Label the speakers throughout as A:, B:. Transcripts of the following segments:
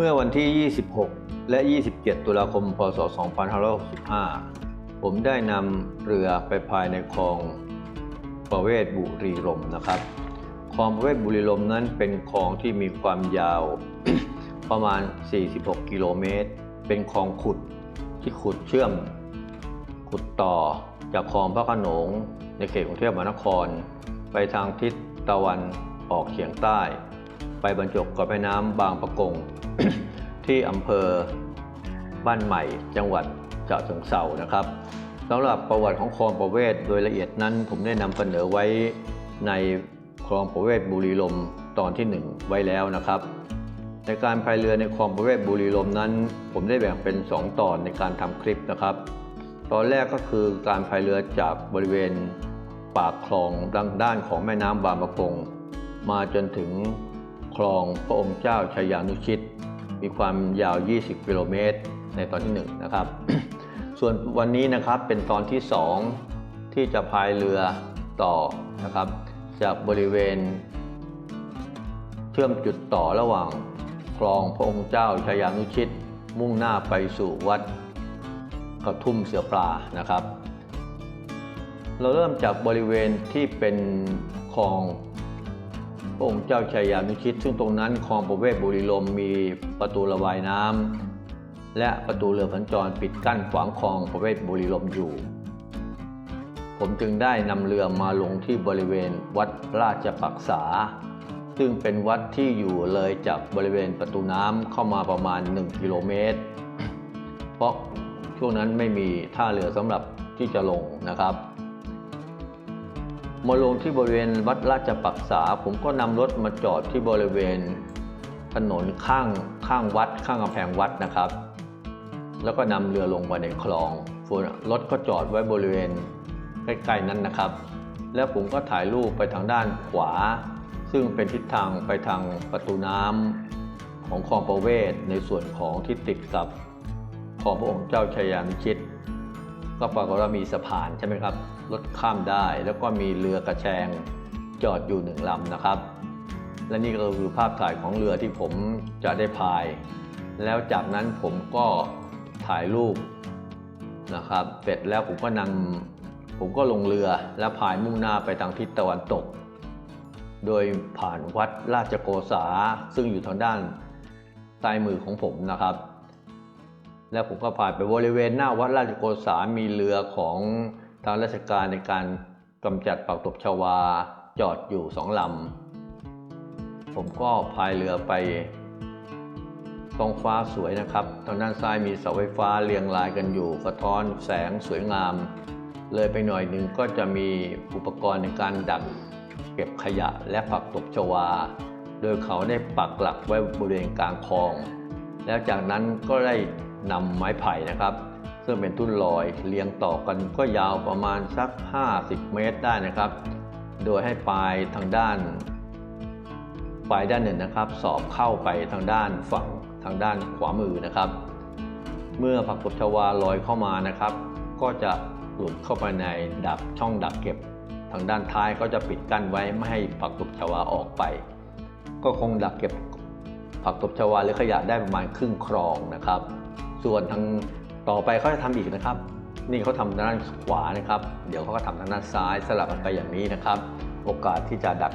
A: เมื่อวันที่ 26 และ 27 ตุลาคม พศ 2565 ผมได้นำเรือไปภายในคลองประเวศบุรีรมนะครับ คลองประเวศบุรีรมนั้นเป็นคลองที่มีความยาวประมาณ 46 กิโลเมตร เป็นคลองขุดที่ขุดเชื่อม ขุดต่อจากคลองพระขนง ในเขตกรุงเทพมหานคร ไปทางทิศตะวันออกเฉียงใต้ ไปบรรจบกับแม่น้ำบางปะกง ที่อำเภอบ้านใหม่จังหวัดฉะเชิงเทรานะครับสำหรับประวัติของคลองประเวศโดยละเอียดนั้น ผมได้นำเสนอไว้ในคลองประเวศบุรีลมตอนที่ 1 ไว้แล้วนะครับในการพายเรือในคลองประเวศบุรีลมนั้น ผมได้แบ่งเป็น 2 ตอนในการทำคลิปนะครับ ตอนแรกก็คือการพายเรือจากบริเวณปากคลองดังด้านของแม่น้ำบางปะกงมาจนถึงคลองพระองค์เจ้าชัยานุชิต มีความยาว 20 กิโลเมตร ในตอนที่ 1 นะครับ ส่วนวันนี้นะครับเป็นตอนที่ 2 ที่จะพายเรือต่อนะครับ จากบริเวณ เชื่อมจุดต่อระหว่างคลองพระองค์เจ้าชายานุชิต มุ่งหน้าไปสู่วัดกระทุ่มเสือปลานะครับ เราเริ่มจากบริเวณที่เป็นคลอง พระองค์เจ้าชายานุชิต ซึ่งตรงนั้นคลองประเวศบุรีลมมีประตูระบายน้ำและประตูเรือสัญจรปิดกั้นขวางคลองประเวศบุรีลมอยู่ ผมจึงได้นำเรือมาลงที่บริเวณวัดราชปักษา ซึ่งเป็นวัดที่อยู่เลยจากบริเวณประตูน้ำเข้ามาประมาณ 1 กิโลเมตร เพราะช่วงนั้นไม่มีท่าเรือสำหรับที่จะลงนะครับ มาลงที่บริเวณวัดราชปักษา ผมก็นำรถมาจอดที่บริเวณถนนข้างข้างวัด ข้างกำแพงวัดนะครับ แล้วก็นำเรือลงมาในคลองรถก็จอดไว้บริเวณใกล้ๆนั้นนะครับ แล้วผมก็ถ่ายรูปไปทางด้านขวา ซึ่งเป็นทิศทางไปทางประตูน้ำของคลองประเวศในส่วนของที่ติดกับคลองพระองค์เจ้าชายานุชิต ก็ปรากฏว่ามีสะพานใช่ไหมครับรถข้ามได้แล้วก็มีเรือกระแชงจอดอยู่หนึ่งลำนะครับ และนี่ก็คือภาพถ่ายของเรือที่ผมจะได้พาย แล้วจากนั้นผมก็ถ่ายรูปนะครับเสร็จแล้วผมก็นำผมก็ลงเรือและพายมุ่งหน้าไปทางทิศตะวันตก โดยผ่านวัดราชโกษาซึ่งอยู่ทางด้านซ้ายมือของผมนะครับ แล้วผมก็ผ่านไปบริเวณหน้าวัดราชโกษามีเรือของทางราชการในการกำจัดปักตบชาวาจอดอยู่สองลำ ผมก็พายเรือไปท้องฟ้าสวยนะครับ ทางด้านซ้ายมีเสาไฟฟ้าเรียงรายกันอยู่สะท้อนแสงสวยงาม เลยไปหน่อยหนึ่งก็จะมีอุปกรณ์ในการดักเก็บขยะและผักตบชวา โดยเขาได้ปักหลักไว้บริเวณกลางคลอง แล้วจากนั้นก็ได้ นำไม้ไผ่นะครับ ซึ่งเป็นทุ่นลอยเรียงต่อกันก็ยาวประมาณสัก 50 เมตรได้นะครับ โดยให้ปลายทางด้าน ปลายด้านหนึ่งนะครับ สอบเข้าไปทางด้านฝั่งทางด้านขวามือนะครับ เมื่อผักตบชวาลอยเข้ามานะครับ ก็จะหลุดเข้าไปในดักช่องดักเก็บ ทางด้านท้ายก็จะปิดกั้นไว้ไม่ให้ผักตบชวาออกไป ก็คงดักเก็บผักตบชวาหรือขยะได้ประมาณครึ่งครองนะครับ ส่วนทางต่อไปเขาจะทำอีกนะครับ นี่เขาทำทางด้านขวานะครับ เดี๋ยวเขาก็ทำทางด้านซ้ายสลับกันไปอย่างนี้นะครับ โอกาสที่จะดัก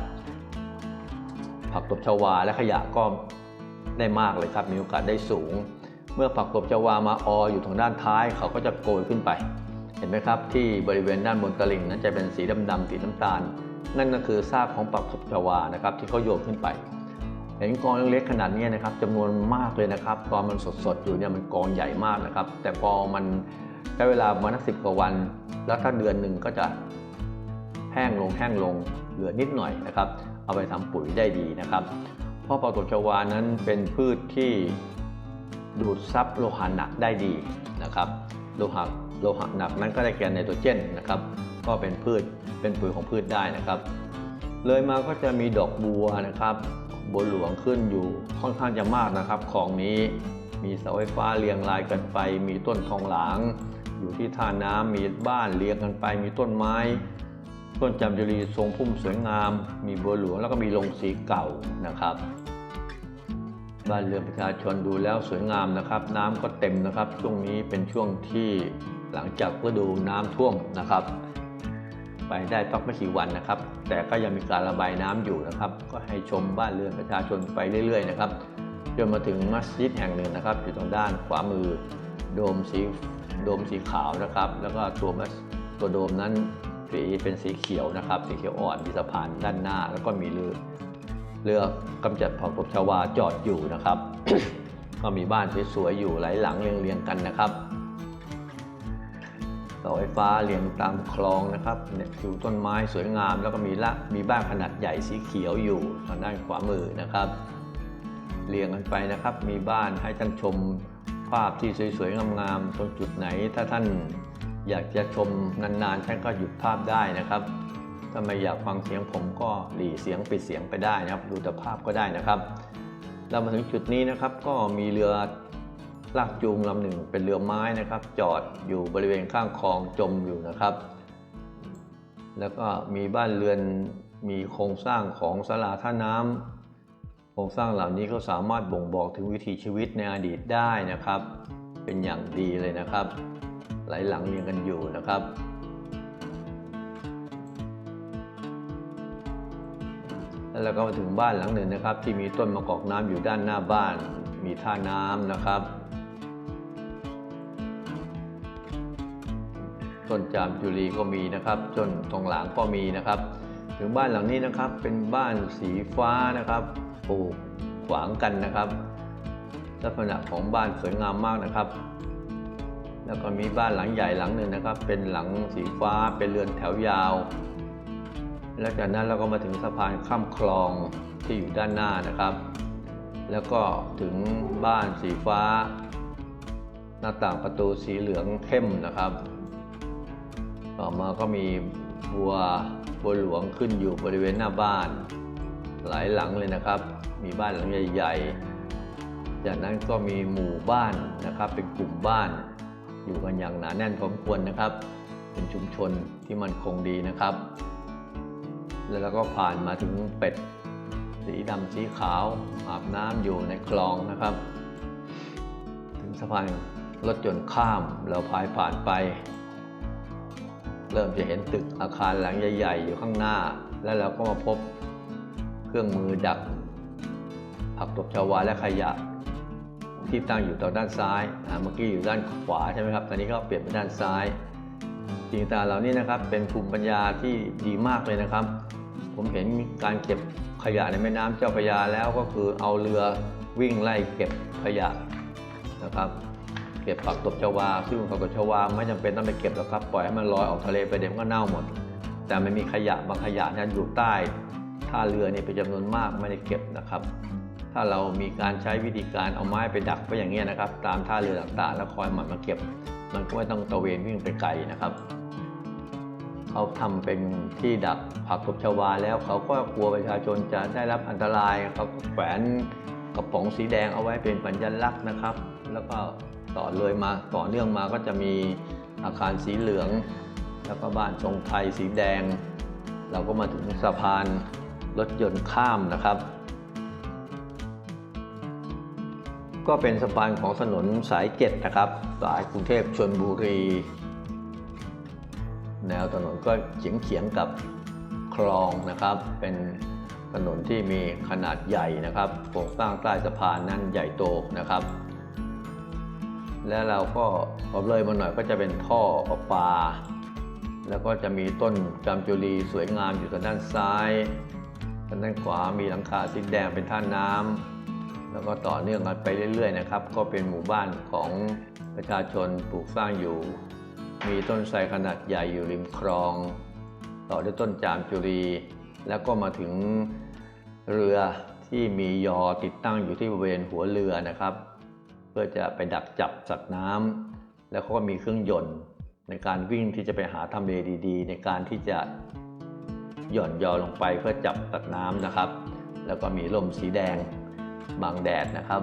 A: ผักตบชวาและขยะก็ได้มากเลยครับ มีโอกาสได้สูง เมื่อผักตบชวามาอออยู่ทางด้านท้ายเขาก็จะโกยขึ้นไป เห็นไหมครับ ที่บริเวณด้านบนตลิ่งนั้นจะเป็นสีดำๆสีน้ำตาล นั่นก็คือซากของผักตบชวานะครับที่เขาโยนขึ้นไป เห็นกองเล็กๆขนาดนี้นะครับจำนวนมากเลยนะครับ ตอนมันสดๆอยู่เนี่ยมันกองใหญ่มากนะครับ แต่พอมันใช้เวลาประมาณสิบกว่าวัน แล้วถ้าเดือนหนึ่งก็จะแห้งลงแห้งลงเหลือนิดหน่อยนะครับ เอาไปทำปุ๋ยได้ดีนะครับเพราะปลาตบชวานั้นเป็นพืชที่ดูดซับโลหะหนักได้ดีนะครับ โลหะโลหะหนักนั้นก็ได้แก่ไนโตรเจนนะครับ ก็เป็นพืชเป็นปุ๋ยของพืชได้นะครับ เลยมาก็จะมีดอกบัวนะครับ บัวหลวงขึ้นอยู่ค่อนข้างจะมากนะครับ ของนี้มีเสาไฟฟ้าเรียงรายกันไป มีต้นทองหลาง อยู่ที่ท่าน้ำมีบ้านเรียงกันไป มีต้นไม้ ต้นจามจุรีทรงพุ่มสวยงาม มีบัวหลวงแล้วก็มีโรงสีเก่านะครับบ้านเรือนประชาชนดูแล้วสวยงามนะครับ น้ำก็เต็มนะครับ ช่วงนี้เป็นช่วงที่หลังจากฤดูน้ำท่วมนะครับ ไปได้พักไม่กี่วันนะครับ แต่ก็ยังมีการระบายน้ำอยู่นะครับ ก็ให้ชมบ้านเรือนประชาชนไปเรื่อย ๆ นะครับจนมาถึงมัสยิดแห่งหนึ่งนะครับ อยู่ตรงด้านขวามือโดมสีโดมสีขาวนะครับ แล้วก็ตัวมัสตัวโดมนั้นสีเป็นสีเขียวนะครับ สีเขียวอ่อนมีสะพานด้านหน้า แล้วก็มีเรือเรือกำจัดผักตบชวาจอดอยู่นะครับ ก็มีบ้านสวยๆอยู่หลายหลังเรียงๆกันนะครับ เสาไฟฟ้าเรียงตามคลองนะครับเนี่ยอยู่ต้นไม้สวยงาม แล้วก็มีละมีบ้านขนาดใหญ่สีเขียวอยู่ทางด้านขวามือนะครับ เรียงกันไปนะครับ มีบ้านให้ท่านชมภาพที่สวยๆงามๆตรงจุดไหน ถ้าท่านอยากจะชมนานๆท่านก็หยุดภาพได้นะครับถ้าไม่อยากฟังเสียงผมก็หลีเสียงปิดเสียงไปได้นะครับ ดูแต่ภาพก็ได้นะครับ เรามาถึงจุดนี้นะครับก็มีเรือ ลากจูงลำหนึ่งเป็นเรือไม้นะครับ จอดอยู่บริเวณข้างคลองจมอยู่นะครับ แล้วก็มีบ้านเรือนมีโครงสร้างของศาลาท่าน้ำโครงสร้างเหล่านี้ก็สามารถบ่งบอกถึงวิถีชีวิตในอดีตได้นะครับ เป็นอย่างดีเลยนะครับ หลายหลังเรียงกันอยู่นะครับแล้วเราก็มาถึงบ้านหลังหนึ่งนะครับ ที่มีต้นมะกอกน้ำอยู่ด้านหน้าบ้าน มีท่าน้ำนะครับ ต้นจามจุลีก็มีนะครับต้นตรงหลังก็มีนะครับ ถึงบ้านหลังนี้นะครับเป็นบ้านสีฟ้านะครับปลูกขวางกันนะครับ ลักษณะของบ้านสวยงามมากนะครับ แล้วก็มีบ้านหลังใหญ่หลังหนึ่งนะครับ เป็นหลังสีฟ้าเป็นเรือนแถวยาว แล้วจากนั้นเราก็มาถึงสะพานข้ามคลองที่อยู่ด้านหน้านะครับ แล้วก็ถึงบ้านสีฟ้า หน้าต่างประตูสีเหลืองเข้มนะครับ ต่อมาก็มีบัวบัวหลวงขึ้นอยู่บริเวณหน้าบ้าน หลายหลังเลยนะครับ มีบ้านหลังใหญ่ ๆ จากนั้นก็มีหมู่บ้านนะครับ เป็นกลุ่มบ้าน อยู่กันอย่างหนาแน่นพอสมควรนะครับ เป็นชุมชนที่มันคงดีนะครับ แล้วเราก็ผ่านมาถึงเป็ด สีดำสีขาวอาบน้ำอยู่ในคลองนะครับ ถึงสะพานรถยนต์ข้ามเราพายผ่านไป เริ่มจะเห็นตึกอาคารหลังใหญ่ ๆ อยู่ข้างหน้า แล้วเราก็มาพบเครื่องมือดัก ผักตบชาวาและขยะ ที่ตั้งอยู่ตรงด้านซ้ายเมื่อกี้อยู่ด้านขวาใช่ไหมครับตอนนี้ก็เปลี่ยนเป็นด้านซ้ายสิ่งต่างเหล่านี้นะครับเป็นภูมิปัญญาที่ดีมากเลยนะครับ ผมเห็นการเก็บขยะในแม่น้ำเจ้าพระยาแล้วก็คือเอาเรือวิ่งไล่เก็บขยะนะครับ เก็บผักตบชวาซึ่งผักตบชวาไม่จำเป็นต้องไปเก็บหรอกครับปล่อยให้มันลอยออกทะเลไปเดี๋ยวมันก็เน่าหมด แต่มันมีขยะบางขยะเนี่ยอยู่ใต้ท่าเรือนี่เป็นจำนวนมากไม่ได้เก็บนะครับ ถ้าเรามีการใช้วิธีการเอาไม้ไปดักไว้อย่างเงี้ยนะครับ ตามท่าเรือต่างๆ แล้วคอยหมันมาเก็บ มันก็ไม่ต้องตะเวนวิ่งไปไกลนะครับเขาทำเป็นที่ดักผักตบชวาแล้วเขาก็กลัวประชาชนจะได้รับอันตรายเขาแขวนกระป๋องสีแดงเอาไว้เป็นสัญลักษณ์นะครับ แล้วก็ ต่อเลยมาต่อเนื่องมาก็จะมีอาคารสีเหลือง แล้วก็บ้านทรงไทยสีแดง เราก็มาถึงสะพานรถยนต์ข้ามนะครับ ก็เป็นสะพานของถนนสายเจ็ดนะครับ สายกรุงเทพชลบุรี แนวถนนก็เฉียงเฉียงๆกับคลองนะครับ เป็นถนนที่มีขนาดใหญ่นะครับโครงสร้างใต้สะพานนั้นใหญ่โตนะครับ และเราก็พอเลยมาหน่อยก็จะเป็นท่อประปา แล้วก็จะมีต้นจามจุรีสวยงามอยู่ทางด้านซ้ายทางด้านขวามีหลังคาสีแดงเป็นท่าน้ำแล้วก็ต่อเนื่องกันไปเรื่อยๆนะครับ ก็เป็นหมู่บ้านของประชาชนปลูกสร้างอยู่ มีต้นไทรขนาดใหญ่อยู่ริมคลอง ต่อด้วยต้นจามจุรีแล้วก็มาถึงเรือที่มียอติดตั้งอยู่ที่บริเวณหัวเรือนะครับ เพื่อจะไปดักจับสัตว์น้ำแล้วเขาก็มีเครื่องยนต์ ในการวิ่งที่จะไปหาทำเลดี ๆ ในการที่จะหย่อนยอลงไปเพื่อจับสัตว์น้ำนะครับ แล้วก็มีร่มสีแดงบังแดดนะครับ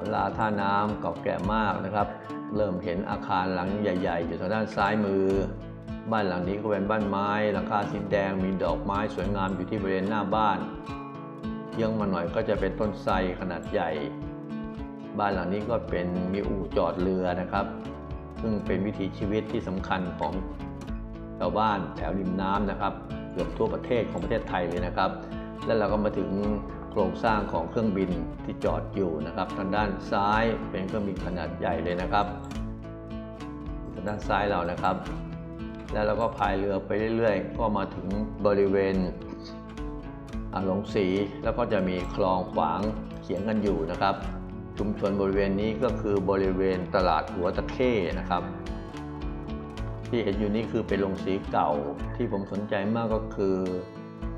A: เวลาท่าน้ำเก่าแก่มากนะครับ เริ่มเห็นอาคารหลังใหญ่ ๆ อยู่ทางด้านซ้ายมือ บ้านหลังนี้ก็เป็นบ้านไม้หลังคาสีแดงมีดอกไม้สวยงามอยู่ที่บริเวณหน้าบ้านเยื้องมาหน่อยก็จะเป็นต้นไทรขนาดใหญ่ บ้านหลังนี้ก็เป็นมีอู่จอดเรือนะครับ ซึ่งเป็นวิถีชีวิตที่สำคัญของชาวบ้านแถวริมน้ำนะครับเกือบทั่วประเทศของประเทศไทยเลยนะครับ แล้วเราก็มาถึงโครงสร้างของเครื่องบินที่จอดอยู่นะครับ ทางด้านซ้ายเป็นเครื่องบินขนาดใหญ่เลยนะครับทางด้านซ้ายเรานะครับ แล้วเราก็พายเรือไปเรื่อยๆ ก็มาถึงบริเวณอ่าหลงสีแล้วก็จะมีคลองขวางเขียงกันอยู่นะครับ ชุมชนบริเวณนี้ก็คือบริเวณตลาดหัวตะเข้นะครับ ที่เห็นอยู่นี่คือเป็นโรงสีเก่าที่ผมสนใจมากก็คือ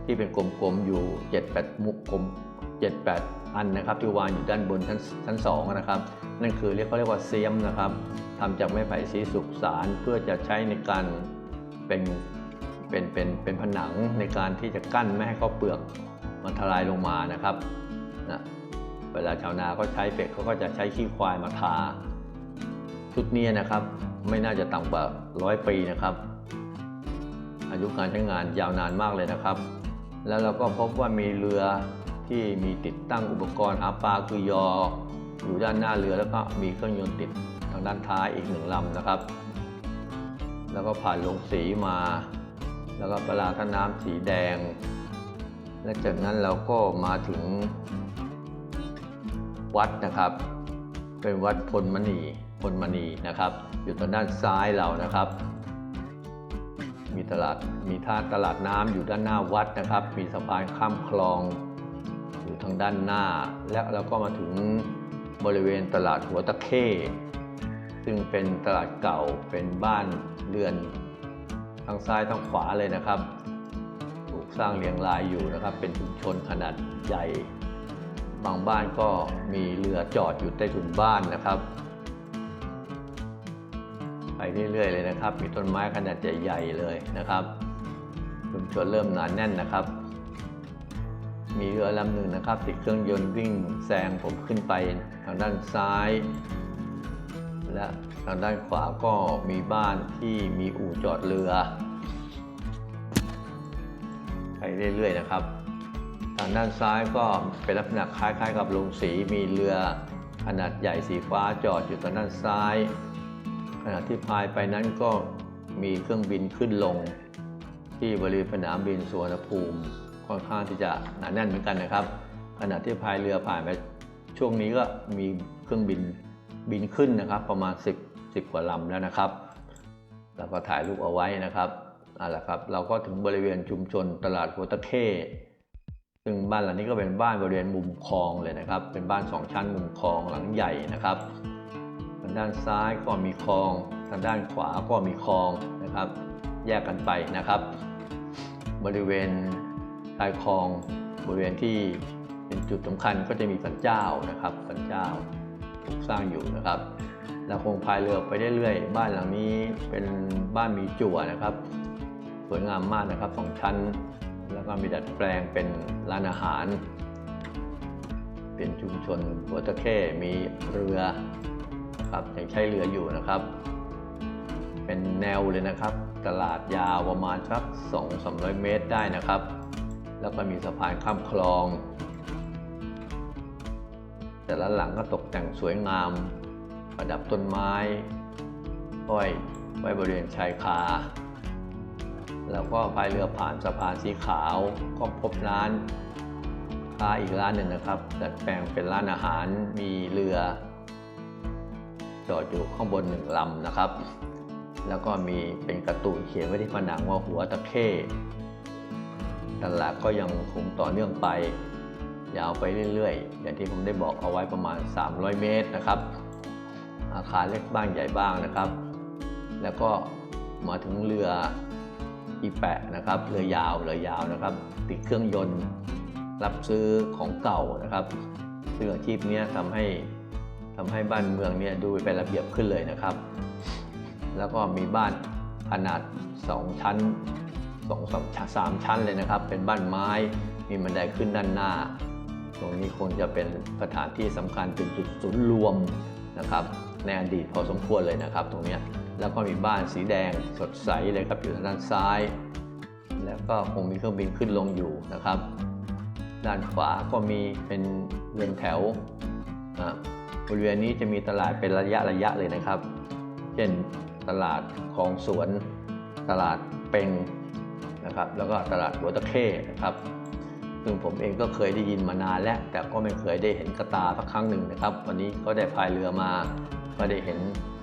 A: ที่เป็นกลมๆอยู่ 7-8 มุกกลม 7-8 อันนะครับ ที่วางอยู่ด้านบนชั้นชั้นสองนะครับ นั่นคือเรียกเขาเรียกว่าเซียมนะครับทำจากไม้ไผ่สีสุกสารเพื่อจะใช้ในการเป็นเป็นเป็นเป็นผนังในการที่จะกั้นไม่ให้ข้าวเปลือกมันทลายลงมานะครับนะ เวลาชาวนาก็ใช้เป็ดเขาก็จะใช้ขี้ควายมาทา ชุดนี้นะครับไม่น่าจะต่ำกว่าร้อยปีนะครับ อายุการใช้งานยาวนานมากเลยนะครับ แล้วเราก็พบว่ามีเรือที่มีติดตั้งอุปกรณ์หาปลาคือยอ อยู่ด้านหน้าเรือแล้วก็มีเครื่องยนต์ติดทางด้านท้ายอีกหนึ่งลำนะครับ แล้วก็ผ่านลงสีมา แล้วก็ปลาท่าน้ำสีแดง และจากนั้นเราก็มาถึง วัดนะครับ เป็นวัดพลมณีพลมณีนะครับ อยู่ทางด้านซ้ายเรานะครับ มีตลาดมีท่าตลาดน้ำอยู่ด้านหน้าวัดนะครับ มีสะพานข้ามคลอง อยู่ทางด้านหน้า และเราก็มาถึงบริเวณตลาดหัวตะเข้ซึ่งเป็นตลาดเก่าเป็นบ้านเรือนทางซ้ายทางขวาเลยนะครับ ถูกสร้างเรียงรายอยู่นะครับ เป็นชุมชนขนาดใหญ่ บางบ้านก็มีเรือจอดอยู่ใต้ถุนบ้านนะครับ ไปเรื่อยๆเลยนะครับ มีต้นไม้ขนาดใหญ่ๆเลยนะครับชุมชนเริ่มหนานแน่นนะครับ มีเรือลำหนึ่งนะครับติดเครื่องยนต์วิ่งแซงผมขึ้นไปทางด้านซ้าย และทางด้านขวาก็มีบ้านที่มีอู่จอดเรือ ไปเรื่อยๆนะครับ ทางด้านซ้ายก็เป็นลักษณะคล้ายๆ กับโรงสีมีเรือขนาดใหญ่สีฟ้าจอดอยู่ทางด้านซ้าย ขณะที่พายไปนั้นก็มีเครื่องบินขึ้นลง ที่บริเวณสนามบินสุวรรณภูมิค่อนข้างที่จะหนาแน่นเหมือนกันนะครับ ขณะที่พายเรือผ่านไปช่วงนี้ก็มีเครื่องบินบินขึ้นนะครับ ประมาณ 10 10กว่าลำแล้วนะครับ แล้วก็ถ่ายรูปเอาไว้นะครับเอาละครับ เราก็ถึงบริเวณชุมชนตลาดหัวตะเข้ ซึ่งบ้านหลังนี้ก็เป็นบ้านบริเวณมุมคลองเลยนะครับ เป็นบ้านสองชั้นมุมคลองหลังใหญ่นะครับทางด้านซ้ายก็มีคลองทางด้านขวาก็มีคลองนะครับ แยกกันไปนะครับ บริเวณชายคลองบริเวณที่เป็นจุดสำคัญก็จะมีสันเจ้านะครับสันเจ้าถูกสร้างอยู่นะครับเราคงพายเรือไปเรื่อยๆบ้านหลังนี้เป็นบ้านมีจั่วนะครับ สวยงามมากนะครับสองชั้น แล้วก็มีดัดแปลงเป็นร้านอาหาร เป็นชุมชนหัวตะเข้มีเรือครับยังใช้เรืออยู่นะครับ เป็นแนวเลยนะครับ ตลาดยาวประมาณสัก2 3 0 0 เมตรได้นะครับ แล้วก็มีสะพานข้ามคลอง แต่ละหลังก็ตกแต่งสวยงาม ประดับต้นไม้ห้อยไว้บริเวณชายคา แล้วก็พายเรือผ่านสะพานสีขาวก็พบร้านค้าอีกร้านหนึ่งนะครับดัดแปลงเป็นร้านอาหารมีเรือ จอดอยู่ข้างบนหนึ่งลำนะครับ แล้วก็มีเป็นกร์ตูนเขียนไว้ที่ผนังว่าหัวตะเข้ตลาดก็ยังคงต่อเนื่องไปยาวไปเรื่อยๆ อย่างที่ผมได้บอกเอาไว้ประมาณ 300 เมตรนะครับ อาคารเล็กบ้างใหญ่บ้างนะครับ แล้วก็มาถึงเรือ อีแปะนะครับเรือยาวเรือยาวนะครับ ติดเครื่องยนต์ รับซื้อของเก่านะครับ ซึ่งอาชีพนี้ทำให้ทำให้บ้านเมืองเนี่ยดูเป็นระเบียบขึ้นเลยนะครับ แล้วก็มีบ้านขนาด 2 ชั้น2 3 3ชั้นเลยนะครับ เป็นบ้านไม้มีบันไดขึ้นด้านหน้า ตรงนี้คงจะเป็นสถานที่สำคัญเป็นจุดศูนย์รวมนะครับในอดีตพอสมควรเลยนะครับ ตรงนี้ แล้วก็มีบ้านสีแดงสดใสเลยครับอยู่ทางด้านซ้าย แล้วก็คงมีเครื่องบินขึ้นลงอยู่นะครับ ด้านขวาก็มีเป็นเรือนแถวอะบริเวณนี้จะมีตลาดเป็นระยะระยะเลยนะครับ เช่นตลาดคลองสวน ตลาดเป็งนะครับ แล้วก็ตลาดหัวตะเข้นะครับซึ่งผมเองก็เคยได้ยินมานานแล้ว แต่ก็ไม่เคยได้เห็นกระตาสักครั้งหนึ่งนะครับ วันนี้ก็ได้พายเรือมาก็ได้เห็น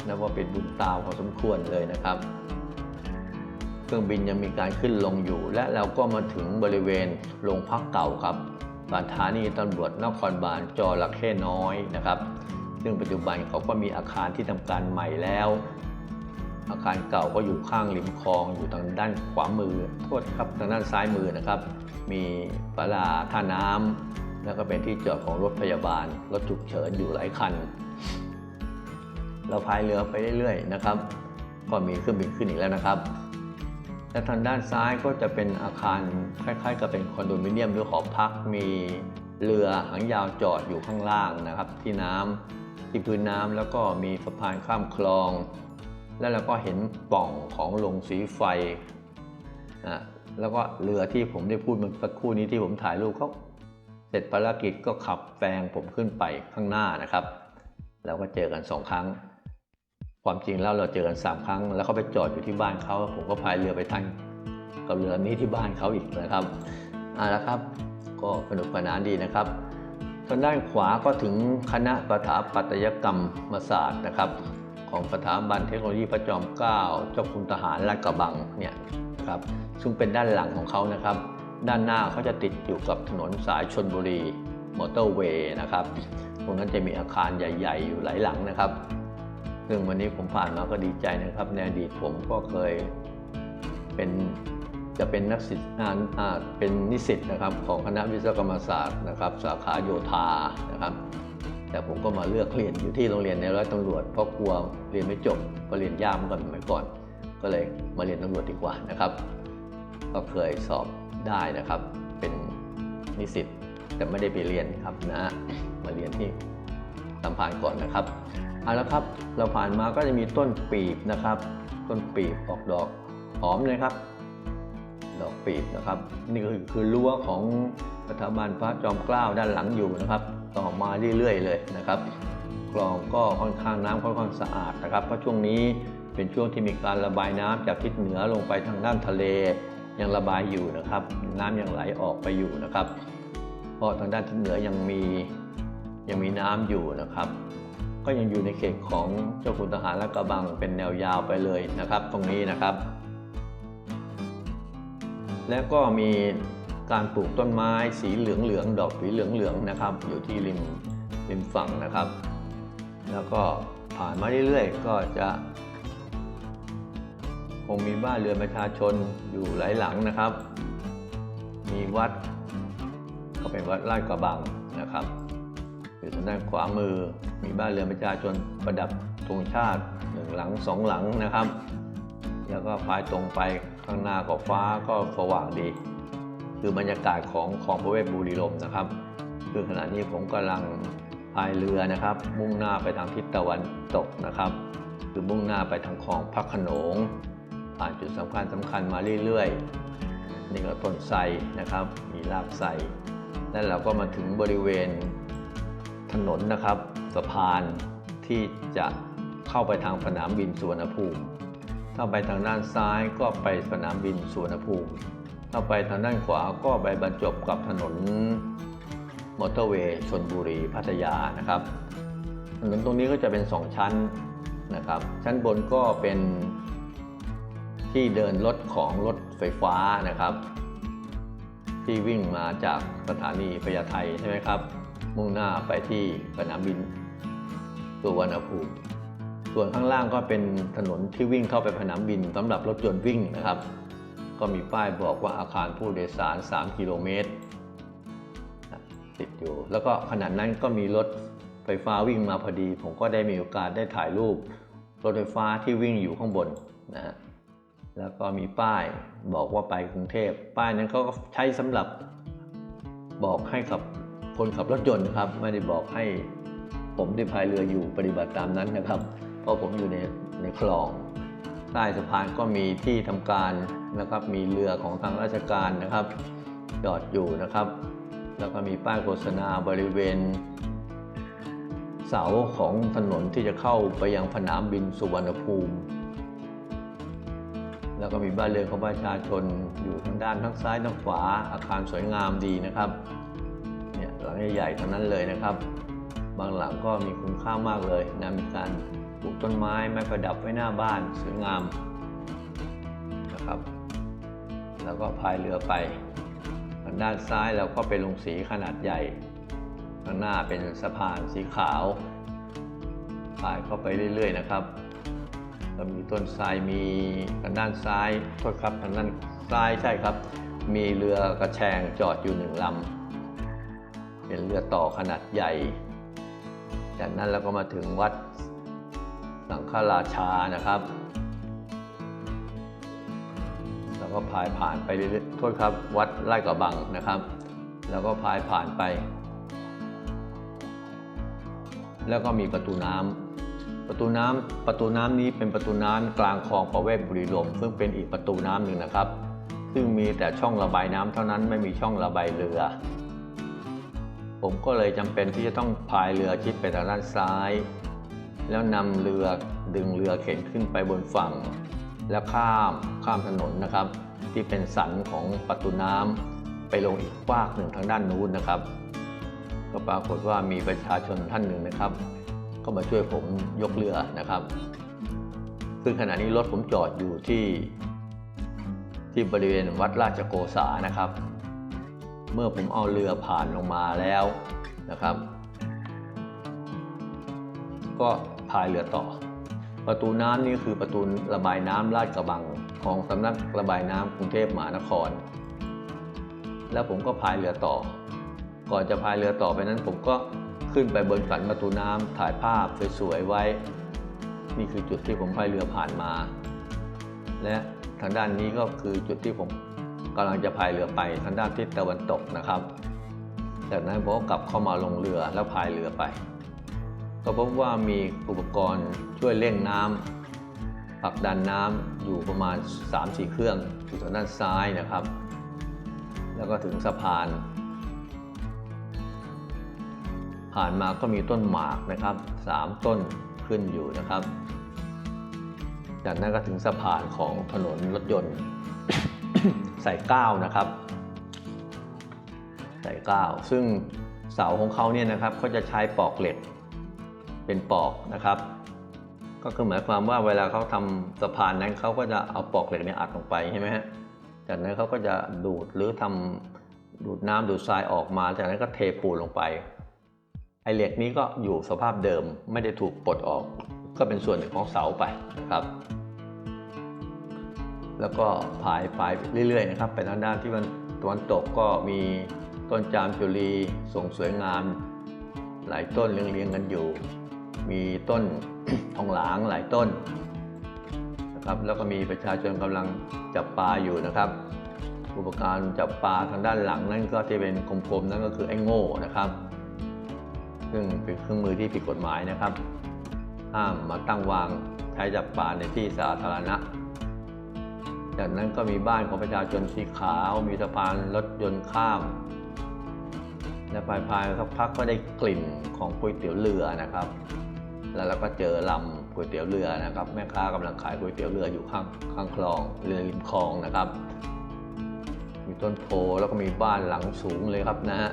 A: นะว่าเป็นบุญตาพอสมควรเลยนะครับ เครื่องบินยังมีการขึ้นลงอยู่ และเราก็มาถึงบริเวณโรงพักเก่าครับสถานีตำรวจนครบาลจอระเข้น้อยนะครับ ซึ่งปัจจุบันเขาก็มีอาคารที่ทำการใหม่แล้ว อาคารเก่าก็อยู่ข้างริมคลองอยู่ทางด้านขวามือ โทษครับทางด้านซ้ายมือนะครับ มีปลาท่าน้ำแล้วก็เป็นที่จอดของรถพยาบาล รถฉุกเฉินอยู่หลายคัน เราพายเรือไปเรื่อยๆนะครับ ก็มีเครื่องบินขึ้นอีกแล้วนะครับ และทางด้านซ้ายก็จะเป็นอาคารคล้ายๆ กับเป็นคอนโดมิเนียมหรือหอพักมีเรือหางยาวจอดอยู่ข้างล่างนะครับ ที่น้ำที่พื้นน้ำแล้วก็มีสะพานข้ามคลอง แล้วเราก็เห็นปล่องของโรงสีไฟนะแล้วก็เรือที่ผมได้พูดเมื่อสักครู่นี้ที่ผมถ่ายรูปเขาเสร็จภารกิจก็ขับแซงผมขึ้นไปข้างหน้านะครับ แล้วก็เจอกันสองครั้ง ความจริงแล้วเราเจอกันสามครั้ง แล้วเขาไปจอดอยู่ที่บ้านเขาผมก็พายเรือไปทันกับเรือนี้ที่บ้านเขาอีกนะครับเอาละครับก็สนุกสนานดีนะครับทางด้านขวาก็ถึงคณะสถาปัตยกรรมศาสตร์นะครับ ของสถาบันเทคโนโลยีพระจอมเกล้าเจ้าคุณทหารลาดกระบังเนี่ยนะครับซึ่งเป็นด้านหลังของเขานะครับ ด้านหน้าเขาจะติดอยู่กับถนนสายชนบุรีมอเตอร์เวย์นะครับ ตรงนั้นจะมีอาคารใหญ่ ๆ อยู่หลายหลังนะครับ ซึ่งวันนี้ผมผ่านมาก็ดีใจนะครับ ในอดีตผมก็เคยเป็นจะเป็นนักศึกษาอ่าเป็นนิสิตนะครับของคณะวิศวกรรมศาสตร์นะครับ สาขาโยธานะครับ แต่ผมก็มาเลือกเรียนอยู่ที่โรงเรียนในร้อยตำรวจเพราะกลัวเรียนไม่จบก็เรียนยากเหมือนกันสมัยก่อน ก็เลยมาเรียนตำรวจดีกว่านะครับ ก็เคยสอบได้นะครับ เป็นนิสิตแต่ไม่ได้ไปเรียนครับนะมาเรียนที่สัมพันก่อนนะครับ เอาละครับ เราผ่านมาก็จะมีต้นปีบนะครับ ต้นปีบออกดอกหอมเลยครับ ดอกปีบนะครับ นี่ก็คือคือรั้วของสถาบันพระจอมเกล้าด้านหลังอยู่นะครับ ต่อมาเรื่อยๆเลยนะครับคลองก็ค่อนข้างน้ำค่อนข้างสะอาดนะครับ เพราะช่วงนี้เป็นช่วงที่มีการระบายน้ำจากทิศเหนือลงไปทางด้านทะเลยังระบายอยู่นะครับ น้ำยังไหลออกไปอยู่นะครับ เพราะทางด้านทิศเหนือยังมียังมีน้ำอยู่นะครับ ก็ยังอยู่ในเขตของเจ้าคุณทหารและกระบังเป็นแนวยาวไปเลยนะครับ ตรงนี้นะครับ แล้วก็มีการปลูกต้นไม้สีเหลืองๆดอกสีเหลืองๆนะครับ อยู่ที่ริมริมฝั่งนะครับ แล้วก็ผ่านมาเรื่อยๆ ก็จะ คงมีบ้านเรือนประชาชนอยู่หลายหลังนะครับ มีวัดก็เป็นวัดลาดกระบังนะครับ อยู่ทางด้านขวามือมีบ้านเรือนประชาชนประดับธงชาติหนึ่งหลังสองหลังนะครับ แล้วก็พายตรงไปข้างหน้าก็ฟ้าก็สว่างดี คือบรรยากาศของคลองพระเวทบุรีลมนะครับ คือขณะนี้ผมกำลังพายเรือนะครับ มุ่งหน้าไปทางทิศตะวันตกนะครับ คือมุ่งหน้าไปทางคลองพระขนงผ่านจุดสำคัญสำคัญมาเรื่อยๆนี่ก็ต้นไทรนะครับ มีรากไทรแล้วเราก็มาถึงบริเวณ ถนนนะครับ สะพานที่จะเข้าไปทางสนามบินสุวรรณภูมิ ถ้าไปทางด้านซ้ายก็ไปสนามบินสุวรรณภูมิ ถ้าไปทางด้านขวาก็ไปบรรจบกับถนนมอเตอร์เวย์ชนบุรีพัทยานะครับ ถนนตรงนี้ก็จะเป็น 2 ชั้นนะครับ ชั้นบนก็เป็นที่เดินรถของรถไฟฟ้านะครับ ที่วิ่งมาจากสถานีพญาไทใช่ไหมครับ มุ่งหน้าไปที่สนามบินสุวรรณภูมิ ส่วนข้างล่างก็เป็นถนนที่วิ่งเข้าไปสนามบินสำหรับรถยนต์วิ่งนะครับ ก็มีป้ายบอกว่าอาคารผู้โดยสาร 3 กิโลเมตรติดอยู่ แล้วก็ขณะนั้นก็มีรถไฟฟ้าวิ่งมาพอดี ผมก็ได้มีโอกาสได้ถ่ายรูป รถไฟฟ้าที่วิ่งอยู่ข้างบนนะฮะแล้วก็มีป้ายบอกว่าไปกรุงเทพ ป้ายนั้นเขาก็ใช้สำหรับบอกให้กับ คนขับรถยนต์นะครับไม่ได้บอกให้ผมที่พายเรืออยู่ปฏิบัติตามนั้นนะครับ เพราะผมอยู่ในในคลอง ใต้สะพานก็มีที่ทำการนะครับ มีเรือของทางราชการนะครับจอดอยู่นะครับ แล้วก็มีป้ายโฆษณาบริเวณ เสาของถนนที่จะเข้าไปยังสนามบินสุวรรณภูมิ แล้วก็มีบ้านเรือนของประชาชนอยู่ทางด้านทั้งซ้ายทั้งขวาอาคารสวยงามดีนะครับ งใหญ่ๆทั้งนั้นเลยนะครับ บางหลังก็มีคุณค่ามากเลยนะมีการปลูกต้นไม้ไม้ประดับไว้หน้าบ้านสวยงามนะครับ แล้วก็พายเรือไปทางด้านซ้ายเราก็เป็นโรงสีขนาดใหญ่ข้างหน้าเป็นสะพานสีขาวพายเข้าไปเรื่อย ๆ นะครับแล้วมีต้นทรายมีทางด้านซ้ายโทษครับทางด้านซ้ายใช่ครับ มีเรือกระแชงจอดอยู่หนึ่งลำ เป็นเรือต่อขนาดใหญ่ จากนั้นเราก็มาถึงวัดสังฆราชานะครับแล้วก็พายผ่านไปเรื่อยๆโทษครับ วัดไร่กระบังนะครับ แล้วก็พายผ่านไป แล้วก็มีประตูน้ำประตูน้ำประตูน้ำนี้เป็นประตูน้ำกลางคลองประเวศบุรีลมซึ่งเป็นอีกประตูน้ำหนึ่งนะครับ ซึ่งมีแต่ช่องระบายน้ำเท่านั้นไม่มีช่องระบายเรือ ผมก็เลยจำเป็นที่จะต้องพายเรือชิดไปทางด้านซ้าย แล้วนำเรือดึงเรือเข็นขึ้นไปบนฝั่ง แล้วข้ามข้ามถนนนะครับ ที่เป็นสันของประตูน้ำไปลงอีกฟากหนึ่งทางด้านนู้นนะครับ ก็ปรากฏว่ามีประชาชนท่านหนึ่งนะครับ ก็มาช่วยผมยกเรือนะครับ ซึ่งขณะนี้รถผมจอดอยู่ที่ที่บริเวณวัดราชโกษานะครับ เมื่อผมเอาเรือผ่านลงมาแล้วนะครับ ก็พายเรือต่อ ประตูน้ำนี่คือประตูระบายน้ำลาดกระบังของสำนักระบายน้ำกรุงเทพมหานคร แล้วผมก็พายเรือต่อ ก่อนจะพายเรือต่อไปนั้นผมก็ขึ้นไปบนสันประตูน้ำถ่ายภาพสวยๆไว้ นี่คือจุดที่ผมพายเรือผ่านมา และทางด้านนี้ก็คือจุดที่ผม กำลังจะพายเรือไปทางด้านทิศตะวันตกนะครับ จากนั้นผมก็กลับเข้ามาลงเรือแล้วพายเรือไป ก็พบว่ามีอุปกรณ์ช่วยเร่งน้ำผลักดันน้ำอยู่ประมาณ 3-4 เครื่องอยู่ทางด้านซ้ายนะครับ แล้วก็ถึงสะพาน ผ่านมาก็มีต้นหมากนะครับสามต้นขึ้นอยู่นะครับ จากนั้นก็ถึงสะพานของถนนรถยนต์ ใสายเก้านะครับ ใสายเก้าซึ่งเสาของเขาเนี่ยนะครับเขาจะใช้ปอกเหล็กเป็นปอกนะครับ ก็คือหมายความว่าเวลาเขาทำสะพานนั้นเขาก็จะเอาปอกเหล็กเนี่ยอัดลงไปใช่ไหมฮะจากนั้นเขาก็จะดูดหรือทำดูดน้ำดูดทรายออกมาจากนั้นก็เทปูนลงไปไอเหล็กนี้ก็อยู่สภาพเดิมไม่ได้ถูกปลดออก ก็เป็นส่วนหนึ่งของเสาไปนะครับ แล้วก็ผายไปเรื่อยๆนะครับไปทางด้านที่มันตะวันตกก็มีต้นจามจุลีทรงสวยงาม หลายต้นเรียงๆกันอยู่ มีต้นทองหลางหลายต้นนะครับแล้วก็มีประชาชนกำลังจับปลาอยู่นะครับ อุปกรณ์จับปลาทางด้านหลังนั่นก็ที่เป็นกลมๆนั่นก็คือไอ้โง่นะครับ ซึ่งเป็นเครื่องมือที่ผิดกฎหมายนะครับ ห้ามมาตั้งวางใช้จับปลาในที่สาธารณะ จากนั้นก็มีบ้านของประชาชนสีขาว มีสะพานรถยนต์ข้าม และภายภายสักพักก็ได้กลิ่นของก๋วยเตี๋ยวเรือนะครับ แล้วเราก็เจอลำก๋วยเตี๋ยวเรือนะครับ แม่ค้ากำลังขายก๋วยเตี๋ยวเรืออยู่ข้างข้างคลองเรือริมคลองนะครับ มีต้นโพแล้วก็มีบ้านหลังสูงเลยครับนะฮะ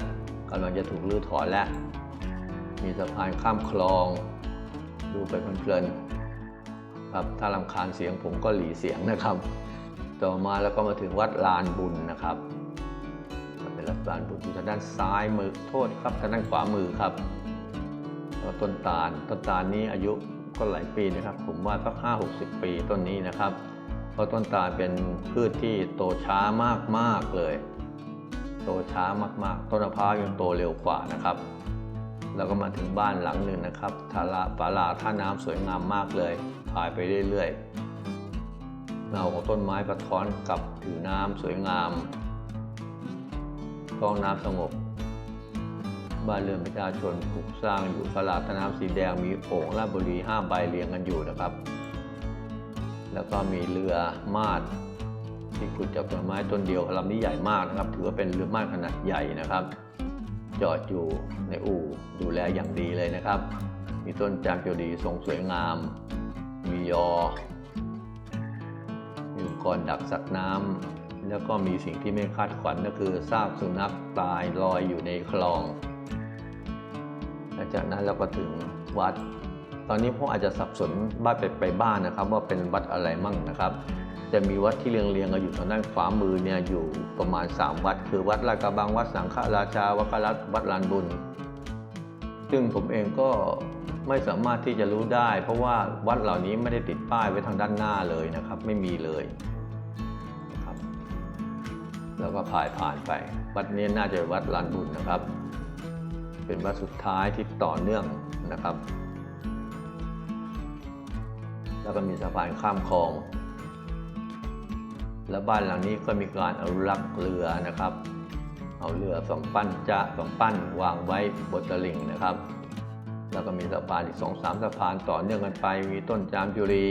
A: กำลังจะถูกรื้อถอนแล้ว มีสะพานข้ามคลอง ดูไปเพลินๆครับถ้าลำคาญเสียงผมก็หลีเสียงนะครับ ต่อมาแล้วก็มาถึงวัดลานบุญนะครับ เป็นวัดลานบุญอยู่ทางด้านซ้ายมือโทษครับทางด้านขวามือครับแล้วต้นตาลต้นตาลนี้อายุก็หลายปีนะครับ ผมว่าสักห้าหกสิบปีต้นนี้นะครับ เพราะต้นตาลเป็นพืชที่โตช้ามากๆเลย โตช้ามากๆ ต้นมะพร้าวยังโตเร็วกว่านะครับแล้วก็มาถึงบ้านหลังหนึ่งนะครับทาราปาลาท่าน้ำสวยงามมากเลยพายไปเรื่อยๆ เงาของต้นไม้กระท้อนกับผิวน้ำสวยงามท้องน้ำสงบ บ้านเรือนประชาชนปลูกสร้างอยู่ตลาดท่าน้ำสีแดงมีโอ่งราชบุรีห้าใบเรียงกันอยู่นะครับ แล้วก็มีเรือมาดที่ขุดจากต้นไม้ต้นเดียวลำนี้ใหญ่มากนะครับ ถือว่าเป็นเรือมาดขนาดใหญ่นะครับ จอดอยู่ในอู่ดูแลอย่างดีเลยนะครับ มีต้นจามจุรีทรงสวยงาม มียอ กรณ์ดักสัตว์น้ำแล้วก็มีสิ่งที่ไม่คาดฝันก็คือซากสุนัขตายลอยอยู่ในคลองหลังจากนั้นเราก็ถึงวัด ตอนนี้ผมออาจจะสับสนบ้านไปไปบ้านนะครับ ว่าเป็นวัดอะไรมั่งนะครับ จะมีวัดที่เรียงเรียงกันอยู่ทางด้านขวามือเนี่ยอยู่ประมาณ 3 วัด คือวัดลาดกระบังวัดสังฆราชาวัดกรัตวัดลานบุญ ซึ่งผมเองก็ ไม่สามารถที่จะรู้ได้ เพราะว่าวัดเหล่านี้ไม่ได้ติดป้ายไว้ทางด้านหน้าเลยนะครับ ไม่มีเลยนะครับแล้วก็ผ่านผ่านไป วัดนี้น่าจะวัดลานบุญนะครับ เป็นวัดสุดท้ายที่ต่อเนื่องนะครับ แล้วก็มีสะพานข้ามคลอง และบ้านหลังนี้ก็มีการอนุรักษ์เรือนะครับ เอาเรือสองปั้นจะสองปั้นวางไว้บนตลิ่งนะครับ แล้วก็มีสะพานอีกสองสามสะพานต่อเนื่องกันไป มีต้นจามจุรี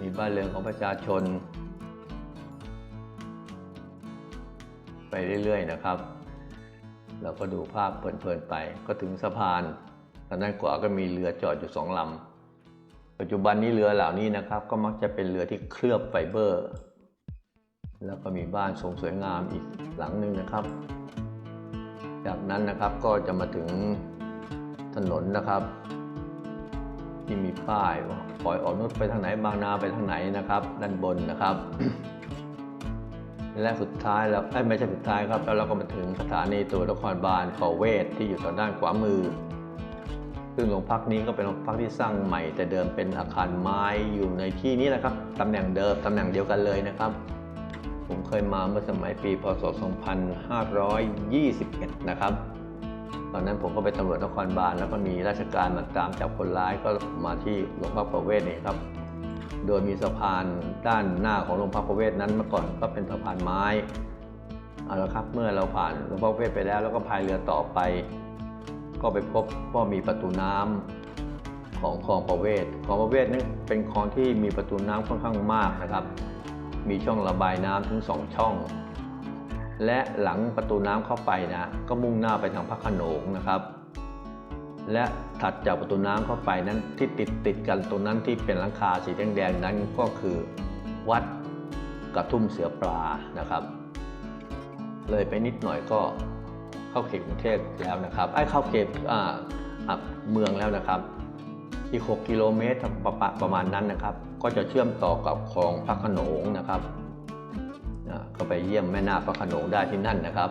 A: มีบ้านเรือนของประชาชน ไปเรื่อยๆนะครับ เราก็ดูภาพเพลินๆไป ก็ถึงสะพานทางด้านขวาก็มีเรือจอดอยู่สองลำ ปัจจุบันนี้เรือเหล่านี้นะครับ ก็มักจะเป็นเรือที่เคลือบไฟเบอร์ แล้วก็มีบ้านทรงสวยงามอีกหลังหนึ่งนะครับ จากนั้นนะครับก็จะมาถึง ถนนนะครับที่มีป้ายว่าปล่อยออกนุชไปทางไหนบางนาไปทางไหนนะครับด้านบนนะครับ และสุดท้ายแล้วไม่ใช่สุดท้ายครับแล้วเราก็มาถึงสถานีตรวนครบาลประเวศที่อยู่ทางด้านขวามือ ซึ่งโรงพักนี้ก็เป็นโรงพักที่สร้างใหม่ แต่เดิมเป็นอาคารไม้อยู่ในที่นี้แหละครับตำแหน่งเดิมตำแหน่งเดียวกันเลยนะครับ ผมเคยมาเมื่อสมัยปีพศ 2521 นะครับ ตอนนั้นผมก็ไปตำรวจนครบาลแล้วก็มีราชการมาตามจับคนร้ายก็มาที่โรงพักประเวศนี่ครับ โดยมีสะพานด้านหน้าของโรงพักประเวศนั้นเมื่อก่อนก็เป็นสะพานไม้เอาละครับเมื่อเราผ่านโรงพักประเวศไปแล้ว แล้วก็พายเรือต่อไป ก็ไปพบว่ามีประตูน้ำของคลองประเวศคลองประเวศนั้นเป็นคลองที่มีประตูน้ำค่อนข้างมากนะครับ มีช่องระบายน้ำถึงสองช่อง และหลังประตูน้ำเข้าไปนะ ก็มุ่งหน้าไปทางพระขนงนะครับ และถัดจากประตูน้ำเข้าไปนั้นที่ติดติดกันตรงนั้นที่เป็นหลังคาสีแดงๆนั้นก็คือวัดกระทุ่มเสือปลานะครับ เลยไปนิดหน่อยก็เข้าเขตกรุงเทพแล้วนะครับไอ้เข้าเขตอ่าเมืองแล้วนะครับ อีก 6 กิโลเมตรประมาณนั้นนะครับ ก็จะเชื่อมต่อกับคลองพระขนงนะครับ ก็ไปเยี่ยมแม่นาคพระโขนงได้ที่นั่นนะครับ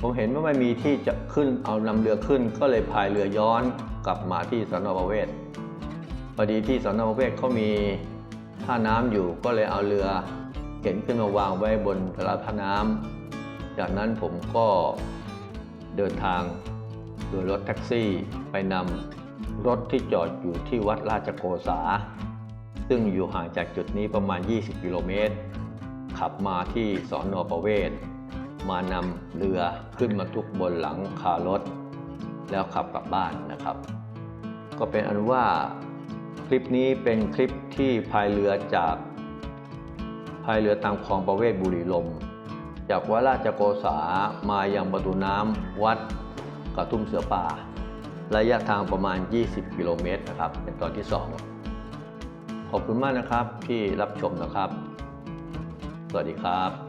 A: ผมเห็นว่าไม่มีที่จะขึ้นเอานำเรือขึ้น ก็เลยพายเรือย้อนกลับมาที่สนประเวศพอดีที่สนประเวศเขามีท่าน้ำอยู่ก็เลยเอาเรือเข็นขึ้นมาวางไว้บนสาราท่าน้ำจากนั้นผมก็เดินทางโดยรถแท็กซี่ไปนำรถที่จอดอยู่ที่วัดราชโกษา ซึ่งอยู่ห่างจากจุดนี้ประมาณ 20 กิโลเมตร ขับมาที่สอนอประเวศ มานำเรือขึ้นมาทุกบนหลังคารถ แล้วขับกลับบ้านนะครับ ก็เป็นอันว่าคลิปนี้เป็นคลิปที่พายเรือจากพายเรือตามคลองประเวศบุรีลม จากวัดราชโกษามายังประตูน้ำวัดกระทุ่มเสือป่า ระยะทางประมาณ 20 กิโลเมตรนะครับ เป็นตอนที่ 2 ขอบคุณมากนะครับที่รับชมนะครับ สวัสดีครับ